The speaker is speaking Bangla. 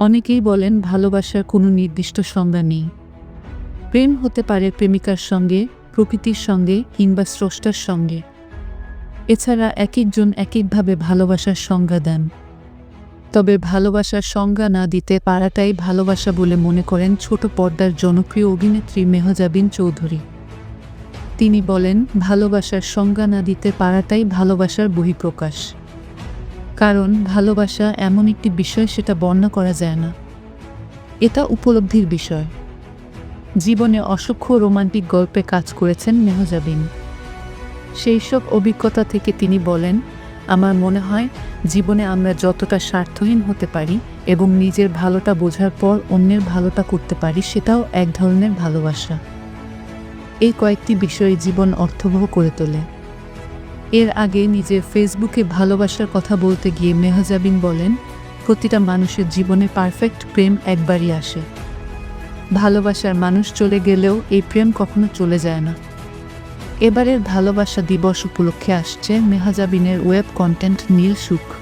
অনেকেই বলেন ভালোবাসার কোনো নির্দিষ্ট সংজ্ঞা নেই। প্রেম হতে পারে প্রেমিকার সঙ্গে, প্রকৃতির সঙ্গে কিংবা স্রষ্টার সঙ্গে। এছাড়া এক একজন এক একভাবে ভালোবাসার সংজ্ঞা দেন। তবে ভালোবাসার সংজ্ঞা না দিতে পারাটাই ভালোবাসা বলে মনে করেন ছোট পর্দার জনপ্রিয় অভিনেত্রী মেহজাবিন চৌধুরী। তিনি বলেন, ভালোবাসার সংজ্ঞা না দিতে পারাটাই ভালোবাসার বহিঃপ্রকাশ। কারণ ভালোবাসা এমন একটি বিষয় সেটা বর্ণনা করা যায় না। এটা উপলব্ধির বিষয়। জীবনে অসংখ্য রোমান্টিক গল্পে কাজ করেছেন মেহজাবিন। সেই সব অভিজ্ঞতা থেকে তিনি বলেন, আমার মনে হয় জীবনে আমরা যতটা স্বার্থহীন হতে পারি এবং নিজের ভালোটা বোঝার পর অন্যের ভালোটা করতে পারি সেটাও এক ধরনের ভালোবাসা। এই কয়েকটি বিষয়ে জীবন অর্থবহ করে তোলে। এর আগে নিজের ফেসবুকে ভালোবাসার কথা বলতে গিয়ে মেহজাবিন বলেন, প্রতিটা মানুষের জীবনে পারফেক্ট প্রেম একবারই আসে। ভালোবাসার মানুষ চলে গেলেও এই প্রেম কখনো চলে যায় না। এবারের ভালোবাসা দিবস উপলক্ষে আসছে মেহাজাবিনের ওয়েব কন্টেন্ট নীল সুখ।